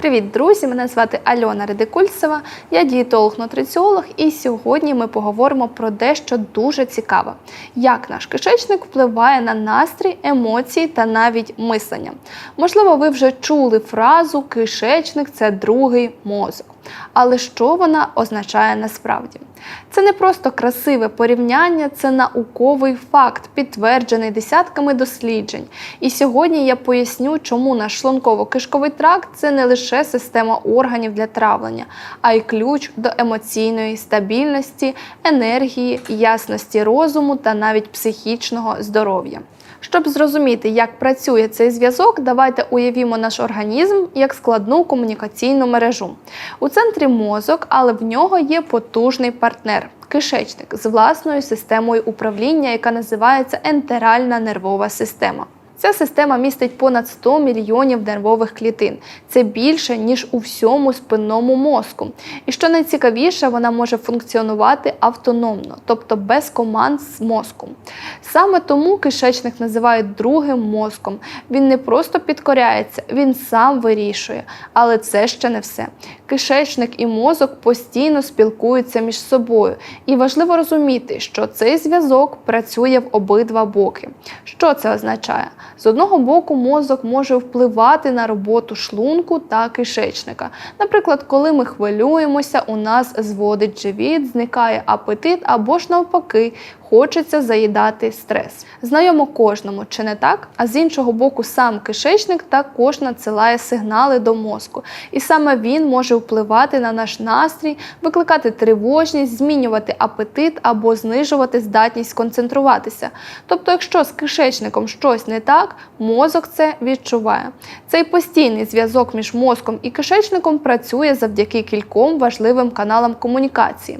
Привіт, друзі! Мене звати Альона Редикульцева, я дієтолог-нутриціолог, і сьогодні ми поговоримо про дещо дуже цікаве: як наш кишечник впливає на настрій, емоції та навіть мислення. Можливо, ви вже чули фразу кишечник це другий мозок. Але що вона означає насправді? Це не просто красиве порівняння, це науковий факт, підтверджений десятками досліджень. І сьогодні я поясню, чому наш шлунково-кишковий тракт це не лише система органів для травлення, а й ключ до емоційної стабільності, енергії, ясності розуму та навіть психічного здоров'я. Щоб зрозуміти, як працює цей зв'язок, давайте уявімо наш організм як складну комунікаційну мережу. У центрі мозок, але в нього є потужний партнер. Кишечник з власною системою управління, яка називається ентеральна нервова система. Ця система містить понад 100 мільйонів нервових клітин. Це більше, ніж у всьому спинному мозку. І що найцікавіше, вона може функціонувати автономно, тобто без команд з мозком. Саме тому кишечник називають другим мозком. Він не просто підкоряється, він сам вирішує. Але це ще не все. Кишечник і мозок постійно спілкуються між собою. І важливо розуміти, що цей зв'язок працює в обидва боки. Що це означає? З одного боку, мозок може впливати на роботу шлунку та кишечника. Наприклад, коли ми хвилюємося, у нас зводить живіт, зникає апетит або ж навпаки. Хочеться заїдати стрес. Знайомо кожному, чи не так? А з іншого боку, сам кишечник також надсилає сигнали до мозку. І саме він може впливати на наш настрій, викликати тривожність, змінювати апетит або знижувати здатність концентруватися. Тобто, якщо з кишечником щось не так, мозок це відчуває. Цей постійний зв'язок між мозком і кишечником працює завдяки кільком важливим каналам комунікації.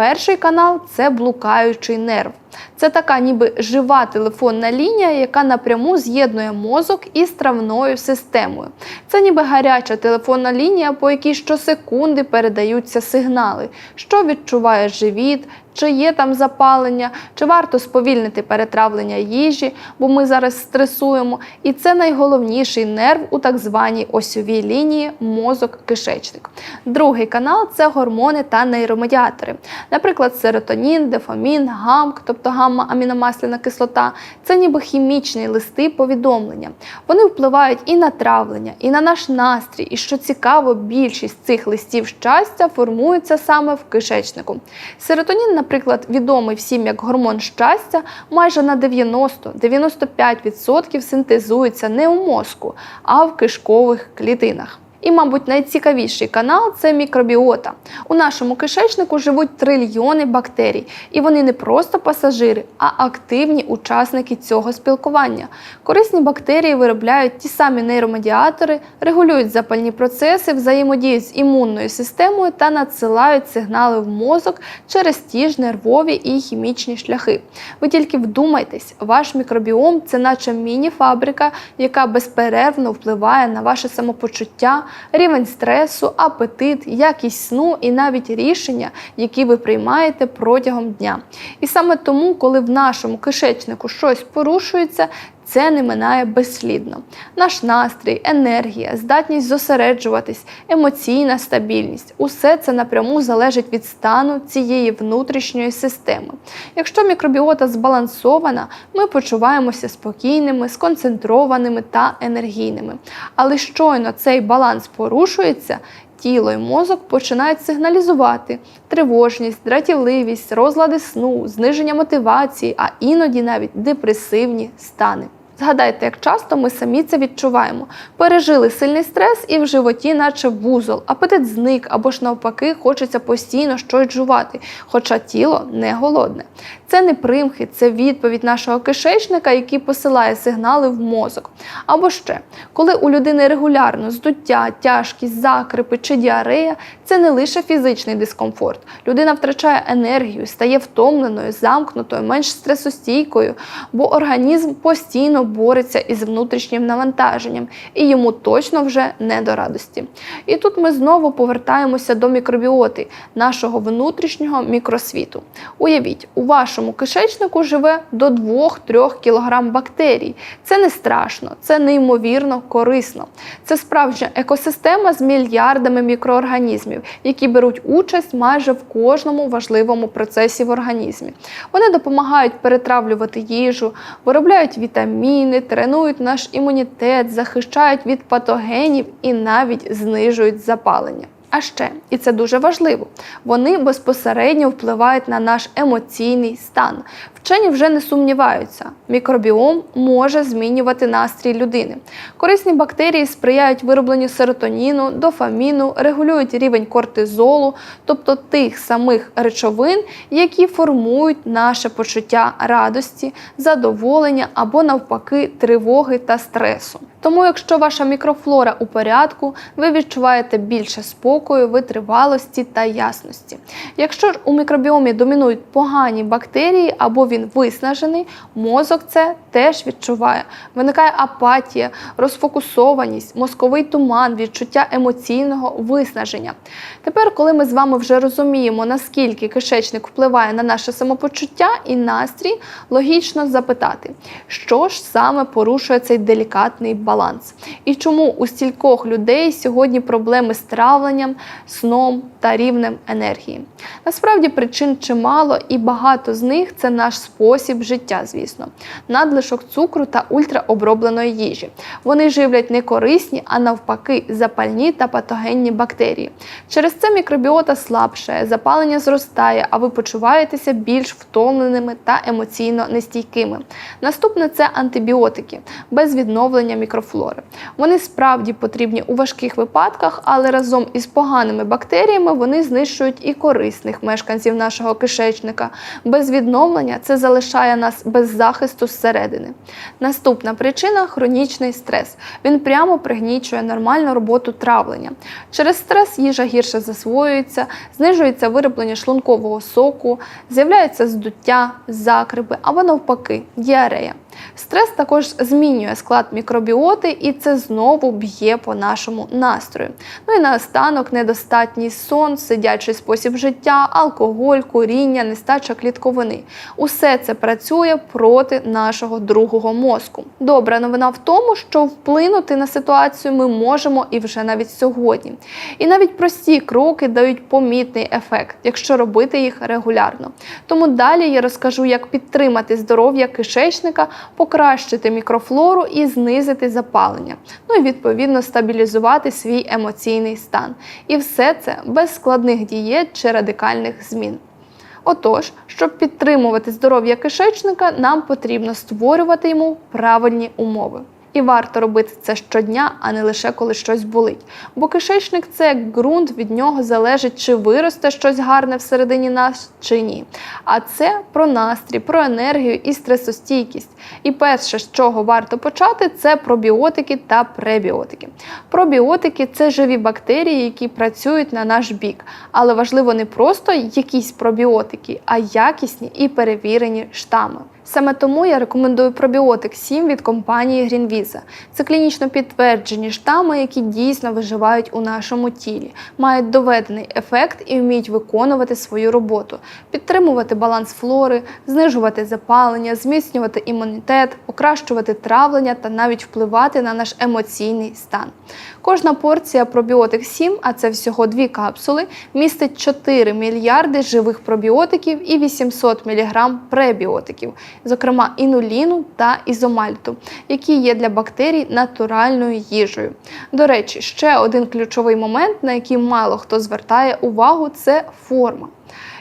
Перший канал це блукаючий нерв. Це така ніби жива телефонна лінія, яка напряму з'єднує мозок із травною системою. Це ніби гаряча телефонна лінія, по якій щосекунди передаються сигнали, що відчуває живіт, чи є там запалення, чи варто сповільнити перетравлення їжі, бо ми зараз стресуємо. І це найголовніший нерв у так званій осьовій лінії мозок-кишечник. Другий канал це гормони та нейромедіатори. Наприклад, серотонін, дефамін, гамк, тобто гамма-аміномасляна кислота, це ніби хімічні листи повідомлення. Вони впливають і на травлення, і на наш настрій. І що цікаво, більшість цих листів щастя формується саме в кишечнику. Серотонін, наприклад, відомий всім як гормон щастя, майже на 90-95% синтезується не у мозку, а в кишкових клітинах. І, мабуть, найцікавіший канал це мікробіота. У нашому кишечнику живуть трильйони бактерій, і вони не просто пасажири, а активні учасники цього спілкування. Корисні бактерії виробляють ті самі нейромедіатори, регулюють запальні процеси, взаємодіють з імунною системою та надсилають сигнали в мозок через ті ж нервові і хімічні шляхи. Ви тільки вдумайтесь, ваш мікробіом це наче міні-фабрика, яка безперервно впливає на ваше самопочуття рівень стресу, апетит, якість сну і навіть рішення, які ви приймаєте протягом дня. І саме тому, коли в нашому кишечнику щось порушується, це не минає безслідно. Наш настрій, енергія, здатність зосереджуватись, емоційна стабільність усе це напряму залежить від стану цієї внутрішньої системи. Якщо мікробіота збалансована, ми почуваємося спокійними, сконцентрованими та енергійними. Але щойно цей баланс порушується. Тіло і мозок починають сигналізувати тривожність, дратівливість, розлади сну, зниження мотивації, а іноді навіть депресивні стани. Згадайте, як часто ми самі це відчуваємо. Пережили сильний стрес і в животі, наче вузол, апетит зник або ж навпаки, хочеться постійно щось жувати, хоча тіло не голодне. Це не примхи, це відповідь нашого кишечника, який посилає сигнали в мозок. Або ще, коли у людини регулярно здуття, тяжкість, закрипи чи діарея, це не лише фізичний дискомфорт. Людина втрачає енергію, стає втомленою, замкнутою, менш стресостійкою, бо організм постійно бореться із внутрішнім навантаженням, і йому точно вже не до радості. І тут ми знову повертаємося до мікробіоти, нашого внутрішнього мікросвіту. Уявіть, у вашому кишечнику живе до 2-3 кг бактерій. Це не страшно, це неймовірно корисно. Це справжня екосистема з мільярдами мікроорганізмів, які беруть участь майже в кожному важливому процесі в організмі. Вони допомагають перетравлювати їжу, виробляють вітаміни, тренують наш імунітет, захищають від патогенів і навіть знижують запалення. А ще, і це дуже важливо, вони безпосередньо впливають на наш емоційний стан. Вчені вже не сумніваються, мікробіом може змінювати настрій людини. Корисні бактерії сприяють виробленню серотоніну, дофаміну, регулюють рівень кортизолу, тобто тих самих речовин, які формують наше почуття радості, задоволення або навпаки тривоги та стресу. Тому, якщо ваша мікрофлора у порядку, ви відчуваєте більше спокою, витривалості та ясності. Якщо ж у мікробіомі домінують погані бактерії або він виснажений, мозок це теж відчуває. Виникає апатія, розфокусованість, мозковий туман, відчуття емоційного виснаження. Тепер, коли ми з вами вже розуміємо, наскільки кишечник впливає на наше самопочуття і настрій, логічно запитати, що ж саме порушує цей делікатний баланс, і чому у стількох людей сьогодні проблеми з травленням, сном та рівнем енергії. Насправді причин чимало, і багато з них це наш спосіб життя, звісно, надлишок цукру та ультраобробленої їжі. Вони живлять не корисні, а навпаки, запальні та патогенні бактерії. Через це мікробіота слабшає, запалення зростає, а ви почуваєтеся більш втомленими та емоційно нестійкими. Наступне це антибіотики без відновлення мікрофлори. Вони справді потрібні у важких випадках, але разом із поганими бактеріями вони знищують і корисних мешканців нашого кишечника. Без відновлення це залишає нас без захисту зсередини. Наступна причина хронічний стрес. Він прямо пригнічує нормальну роботу травлення. Через стрес їжа гірше засвоюється, знижується вироблення шлункового соку, з'являється здуття, закрипи або навпаки діарея. Стрес також змінює склад мікробіоти, і це знову б'є по нашому настрою. Ну і наостанок недостатній сон, сидячий спосіб життя, алкоголь, куріння, нестача клітковини. Усе це працює проти нашого другого мозку. Добра новина в тому, що вплинути на ситуацію ми можемо і вже навіть сьогодні. І навіть прості кроки дають помітний ефект, якщо робити їх регулярно. Тому далі я розкажу, як підтримати здоров'я кишечника покращити мікрофлору і знизити запалення, ну і відповідно стабілізувати свій емоційний стан. І все це без складних дієт чи радикальних змін. Отож, щоб підтримувати здоров'я кишечника, нам потрібно створювати йому правильні умови. І варто робити це щодня, а не лише коли щось болить. Бо кишечник це як ґрунт, від нього залежить, чи виросте щось гарне всередині нас, чи ні. А це про настрій, про енергію і стресостійкість. І перше, з чого варто почати, це пробіотики та пребіотики. Пробіотики це живі бактерії, які працюють на наш бік. Але важливо не просто якісь пробіотики, а якісні і перевірені штами. Саме тому я рекомендую пробіотик 7 від компанії Greenvisa. Це клінічно підтверджені штами, які дійсно виживають у нашому тілі, мають доведений ефект і вміють виконувати свою роботу, підтримувати баланс флори, знижувати запалення, зміцнювати імунітет, покращувати травлення та навіть впливати на наш емоційний стан. Кожна порція пробіотик 7, а це всього дві капсули, містить 4 мільярди живих пробіотиків і 800 мг пребіотиків, зокрема інуліну та ізомальту, які є для бактерій натуральною їжею. До речі, ще один ключовий момент, на який мало хто звертає увагу, це форма.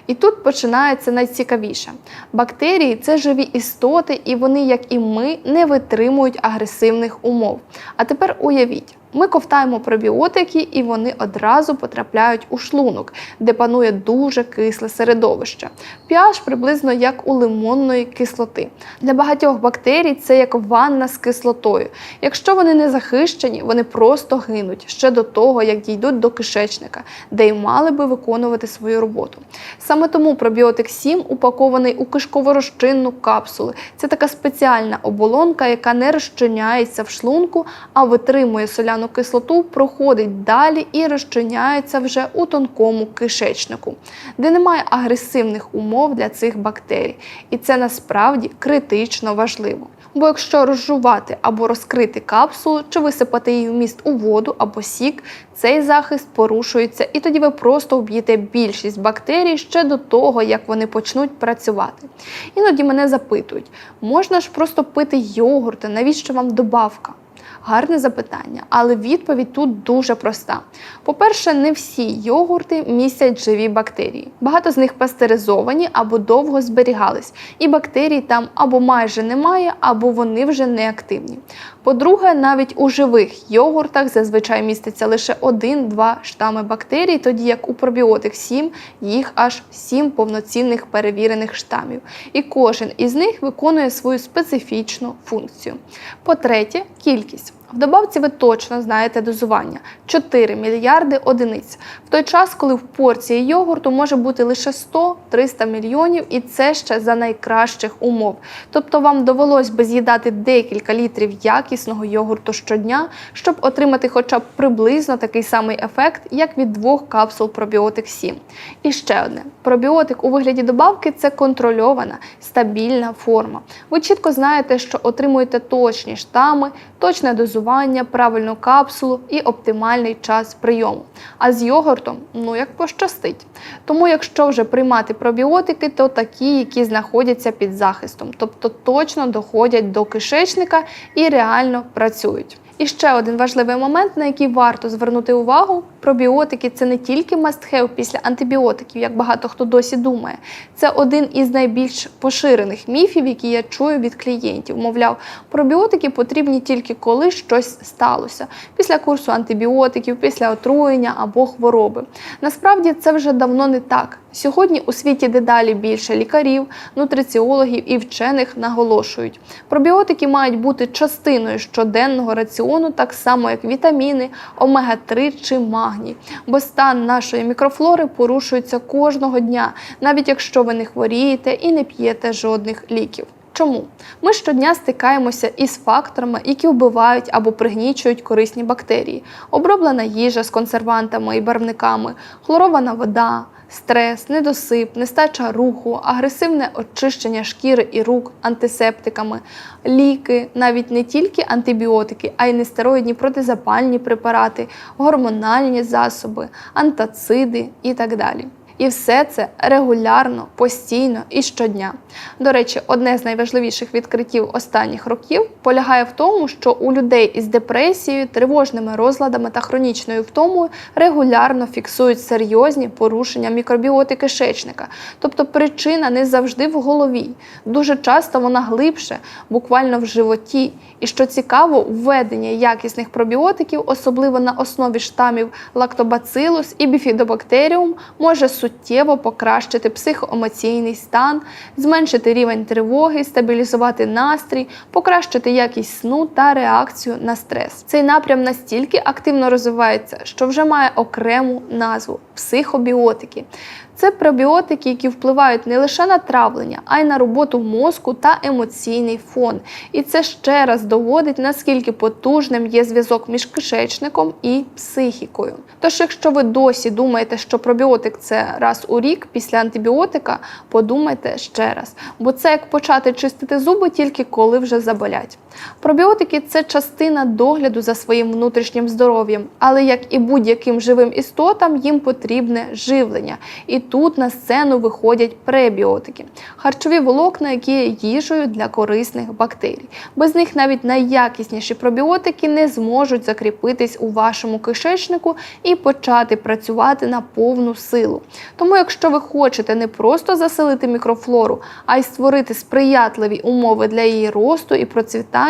І тут починається найцікавіше. Бактерії це живі істоти, і вони, як і ми, не витримують агресивних умов. А тепер уявіть. Ми ковтаємо пробіотики, і вони одразу потрапляють у шлунок, де панує дуже кисле середовище. pH приблизно як у лимонної кислоти. Для багатьох бактерій це як ванна з кислотою. Якщо вони не захищені, вони просто гинуть ще до того, як дійдуть до кишечника, де й мали би виконувати свою роботу. Саме тому пробіотик 7 упакований у кишково-розчинну капсулу. Це така спеціальна оболонка, яка не розчиняється в шлунку, а витримує соляну кислоту, проходить далі і розчиняється вже у тонкому кишечнику, де немає агресивних умов для цих бактерій. І це насправді критично важливо. Бо якщо розжувати або розкрити капсулу чи висипати її вміст у воду або сік, цей захист порушується, і тоді ви просто вб'єте більшість бактерій ще до того, як вони почнуть працювати. Іноді мене запитують, можна ж просто пити йогурти, навіщо вам добавка? Гарне запитання, але відповідь тут дуже проста. По-перше, не всі йогурти містять живі бактерії. Багато з них пастеризовані або довго зберігались, і бактерій там або майже немає, або вони вже не активні. По-друге, навіть у живих йогуртах зазвичай міститься лише 1-2 штами бактерій, тоді як у пробіотик 7 їх аж 7 повноцінних перевірених штамів. І кожен із них виконує свою специфічну функцію. По-третє, кількість. В добавці ви точно знаєте дозування 4 мільярди одиниць. В той час, коли в порції йогурту може бути лише 100-300 мільйонів, і це ще за найкращих умов. Тобто вам довелось би з'їдати декілька літрів якісного йогурту щодня, щоб отримати хоча б приблизно такий самий ефект, як від двох капсул пробіотик 7. І ще одне: пробіотик у вигляді добавки це контрольована, стабільна форма. Ви чітко знаєте, що отримуєте точні штами, точне дозування, правильну капсулу і оптимальний час прийому. А з йогуртом, ну як пощастить. Тому, якщо вже приймати пробіотики, то такі, які знаходяться під захистом, тобто точно доходять до кишечника і реально працюють. І ще один важливий момент, на який варто звернути увагу: пробіотики це не тільки must-have після антибіотиків, як багато хто досі думає. Це один із найбільш поширених міфів, які я чую від клієнтів. Мовляв, пробіотики потрібні тільки коли щось сталося, після курсу антибіотиків, після отруєння або хвороби. Насправді це вже давно не так. Сьогодні у світі дедалі більше лікарів, нутриціологів і вчених наголошують. Пробіотики мають бути частиною щоденного раціону, так само як вітаміни, омега-3 чи магній. Бо стан нашої мікрофлори порушується кожного дня, навіть якщо ви не хворієте і не п'єте жодних ліків. Чому? Ми щодня стикаємося із факторами, які вбивають або пригнічують корисні бактерії, оброблена їжа з консервантами і барвниками, хлорована вода. Стрес, недосип, нестача руху, агресивне очищення шкіри і рук антисептиками, ліки, навіть не тільки антибіотики, а й нестероїдні протизапальні препарати, гормональні засоби, антациди і так далі. І все це регулярно, постійно і щодня. До речі, одне з найважливіших відкриттів останніх років полягає в тому, що у людей із депресією, тривожними розладами та хронічною втомою регулярно фіксують серйозні порушення мікробіоти кишечника. Тобто причина не завжди в голові. Дуже часто вона глибше, буквально в животі. І що цікаво, введення якісних пробіотиків, особливо на основі штамів лактобацилус і біфідобактеріум, може суттєво покращити психоемоційний стан, зменшити рівень тривоги, стабілізувати настрій, покращити якість сну та реакцію на стрес. Цей напрям настільки активно розвивається, що вже має окрему назву психобіотики. Це пробіотики, які впливають не лише на травлення, а й на роботу мозку та емоційний фон. І це ще раз доводить, наскільки потужним є зв'язок між кишечником і психікою. Тож, якщо ви досі думаєте, що пробіотик це раз у рік після антибіотика, подумайте ще раз, бо це як почати чистити зуби тільки коли вже заболять. Пробіотики це частина догляду за своїм внутрішнім здоров'ям, але як і будь-яким живим істотам, їм потрібне живлення. І тут на сцену виходять пребіотики харчові волокна, які є їжею для корисних бактерій. Без них навіть найякісніші пробіотики не зможуть закріпитись у вашому кишечнику і почати працювати на повну силу. Тому, якщо ви хочете не просто заселити мікрофлору, а й створити сприятливі умови для її росту і процвітання,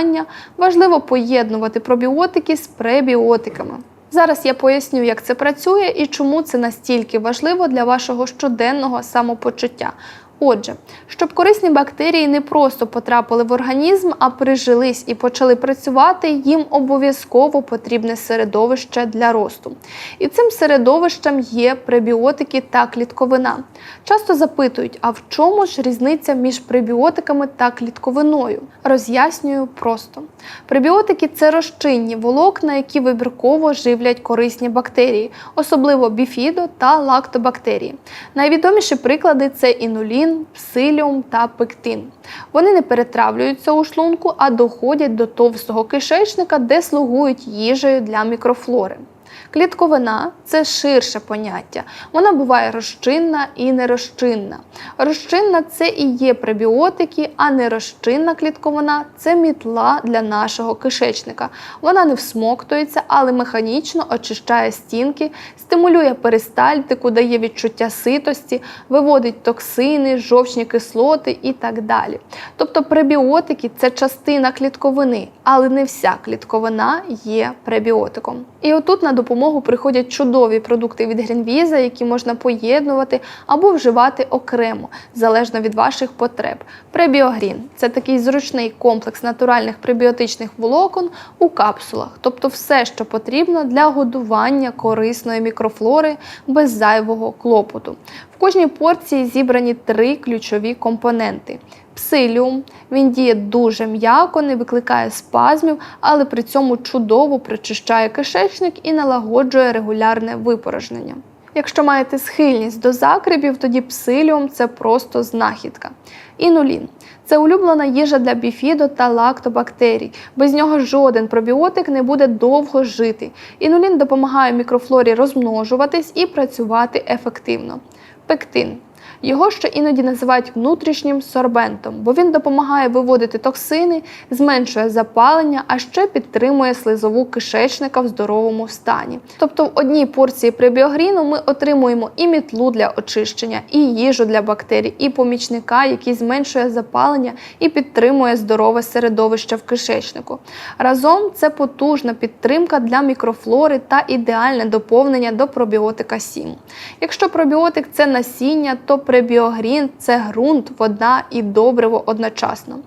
важливо поєднувати пробіотики з пребіотиками. Зараз я поясню, як це працює і чому це настільки важливо для вашого щоденного самопочуття. Отже, щоб корисні бактерії не просто потрапили в організм, а прижились і почали працювати, їм обов'язково потрібне середовище для росту. І цим середовищем є пребіотики та клітковина. Часто запитують, а в чому ж різниця між пребіотиками та клітковиною? Роз'яснюю просто. Пребіотики це розчинні волокна, які вибірково живлять корисні бактерії, особливо біфідо та лактобактерії. Найвідоміші приклади це інулін, псиліум та пектин. Вони не перетравлюються у шлунку, а доходять до товстого кишечника, де слугують їжею для мікрофлори. Клітковина це ширше поняття. Вона буває розчинна і нерозчинна. Розчинна це і є пребіотики, а нерозчинна клітковина це мітла для нашого кишечника. Вона не всмоктується, але механічно очищає стінки, стимулює перистальтику, дає відчуття ситості, виводить токсини, жовчні кислоти і так далі. Тобто пребіотики це частина клітковини, але не вся клітковина є пребіотиком. І отут на допомогу приходять чудові продукти від Грінвіза, які можна поєднувати або вживати окремо, залежно від ваших потреб. Пребіогрін це такий зручний комплекс натуральних пребіотичних волокон у капсулах, тобто все, що потрібно для годування корисної мікрофлори без зайвого клопоту. В кожній порції зібрані три ключові компоненти. Псиліум, він діє дуже м'яко, не викликає спазмів, але при цьому чудово прочищає кишечник і налагоджує регулярне випорожнення. Якщо маєте схильність до закрибів, тоді псиліум це просто знахідка. Інулін це улюблена їжа для біфідо та лактобактерій. Без нього жоден пробіотик не буде довго жити. Інулін допомагає мікрофлорі розмножуватись і працювати ефективно. Пектин його ще іноді називають внутрішнім сорбентом, бо він допомагає виводити токсини, зменшує запалення, а ще підтримує слизову кишечника в здоровому стані. Тобто в одній порції пребіогріну ми отримуємо і мітлу для очищення, і їжу для бактерій, і помічника, який зменшує запалення і підтримує здорове середовище в кишечнику. Разом це потужна підтримка для мікрофлори та ідеальне доповнення до пробіотика 7. Якщо пробіотик це насіння, то пребіогрін це ґрунт, вода і добриво одночасно.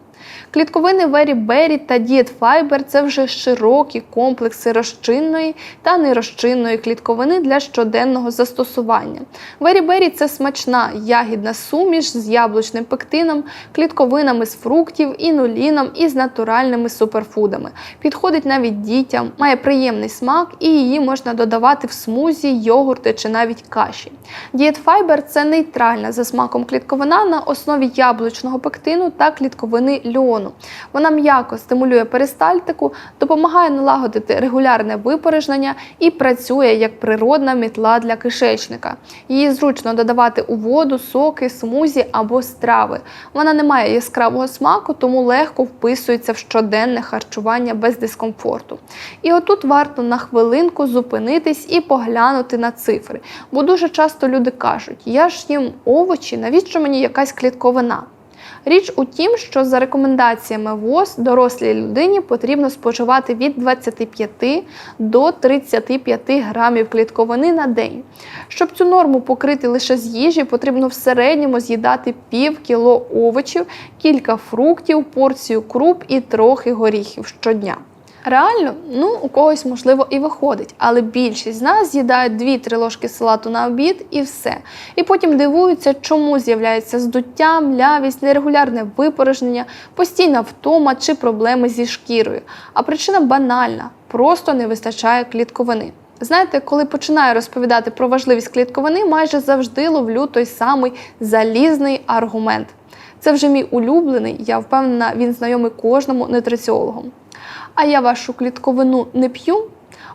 Клітковини Very Berry та Diet Fiber – це вже широкі комплекси розчинної та нерозчинної клітковини для щоденного застосування. Very Berry – це смачна ягідна суміш з яблучним пектином, клітковинами з фруктів, інуліном і з натуральними суперфудами. Підходить навіть дітям, має приємний смак і її можна додавати в смузі, йогурти чи навіть каші. Diet Fiber – це нейтральна за смаком клітковина на основі яблучного пектину та клітковини льону. Вона м'яко стимулює перистальтику, допомагає налагодити регулярне випорожнення і працює як природна мітла для кишечника. Її зручно додавати у воду, соки, смузі або страви. Вона не має яскравого смаку, тому легко вписується в щоденне харчування без дискомфорту. І отут варто на хвилинку зупинитись і поглянути на цифри. Бо дуже часто люди кажуть: я ж їм овочі, навіщо мені якась клітковина? Річ у тім, що за рекомендаціями ВОЗ дорослій людині потрібно споживати від 25 до 35 грамів клітковини на день. Щоб цю норму покрити лише з їжі, потрібно в середньому з'їдати пів кіло овочів, кілька фруктів, порцію круп і трохи горіхів щодня. Реально, ну у когось можливо і виходить, але більшість з нас з'їдають 2-3 ложки салату на обід і все. І потім дивуються, чому з'являється здуття, млявість, нерегулярне випорожнення, постійна втома чи проблеми зі шкірою. А причина банальна: просто не вистачає клітковини. Знаєте, коли починаю розповідати про важливість клітковини, майже завжди ловлю той самий залізний аргумент. Це вже мій улюблений, я впевнена, він знайомий кожному нутриціологу. А я вашу клітковину не п'ю,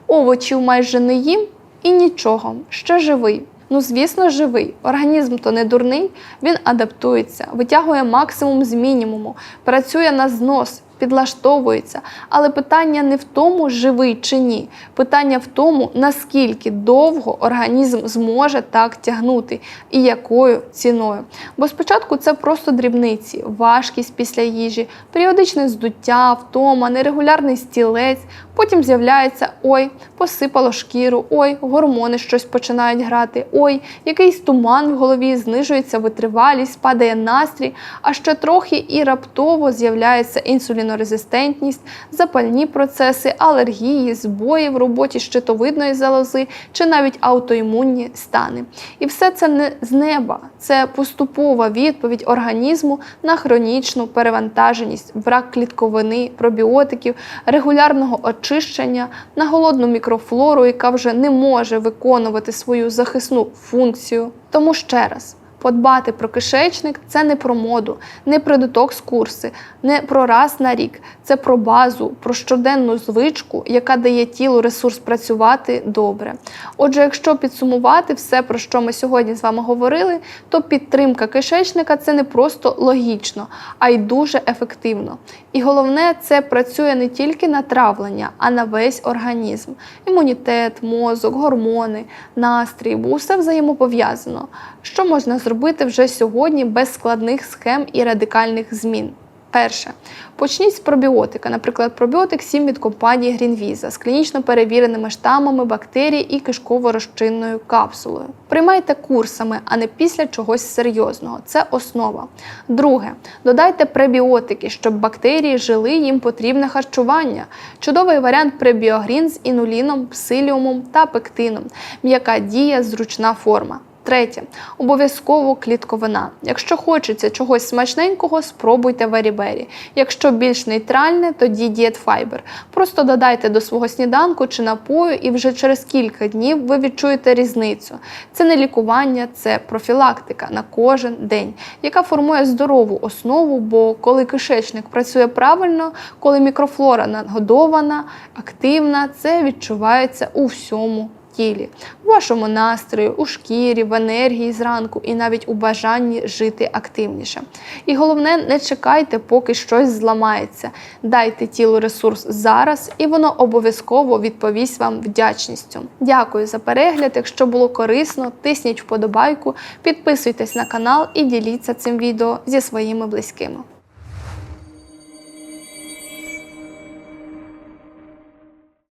овочів майже не їм і нічого, ще живий. Ну, звісно, живий. Організм то не дурний, він адаптується, витягує максимум з мінімуму, працює на знос підлаштовується. Але питання не в тому, живий чи ні. Питання в тому, наскільки довго організм зможе так тягнути і якою ціною. Бо спочатку це просто дрібниці, важкість після їжі, періодичне здуття, втома, нерегулярний стілець. Потім з'являється ой, посипало шкіру, ой, гормони щось починають грати, ой, якийсь туман в голові, знижується витривалість, падає настрій, а ще трохи і раптово з'являється інсулінорезистентність, запальні процеси, алергії, збої в роботі щитовидної залози чи навіть аутоімунні стани. І все це не з неба, це поступова відповідь організму на хронічну перевантаженість, брак клітковини, пробіотиків, регулярного очищення, на голодну мікрофлору, яка вже не може виконувати свою захисну функцію. Тому ще раз. Подбати про кишечник це не про моду, не про детокс курси, не про раз на рік. Це про базу, про щоденну звичку, яка дає тілу ресурс працювати добре. Отже, якщо підсумувати все, про що ми сьогодні з вами говорили, то підтримка кишечника це не просто логічно, а й дуже ефективно. І головне, це працює не тільки на травлення, а на весь організм: імунітет, мозок, гормони, настрій, усе взаємопов'язано. Що можна зробити вже сьогодні без складних схем і радикальних змін? Перше, почніть з пробіотика, наприклад, пробіотик 7 від компанії Greenvisa з клінічно перевіреними штамами бактерій і кишково-розчинною капсулою. Приймайте курсами, а не після чогось серйозного. Це основа. Друге, додайте пребіотики, щоб бактерії жили їм потрібне харчування. Чудовий варіант пребіогрін з інуліном, псиліумом та пектином. М'яка дія, зручна форма. Третє, обов'язково клітковина. Якщо хочеться чогось смачненького, спробуйте варібері. Якщо більш нейтральне, тоді дієтфайбер. Просто додайте до свого сніданку чи напою, і вже через кілька днів ви відчуєте різницю. Це не лікування, це профілактика на кожен день, яка формує здорову основу. Бо коли кишечник працює правильно, коли мікрофлора нагодована, активна, це відчувається у всьому тілі, у вашому настрої, у шкірі, в енергії зранку і навіть у бажанні жити активніше. І головне, не чекайте, поки щось зламається. Дайте тілу ресурс зараз, і воно обов'язково відповість вам вдячністю. Дякую за перегляд. Якщо було корисно, тисніть вподобайку, підписуйтесь на канал і діліться цим відео зі своїми близькими.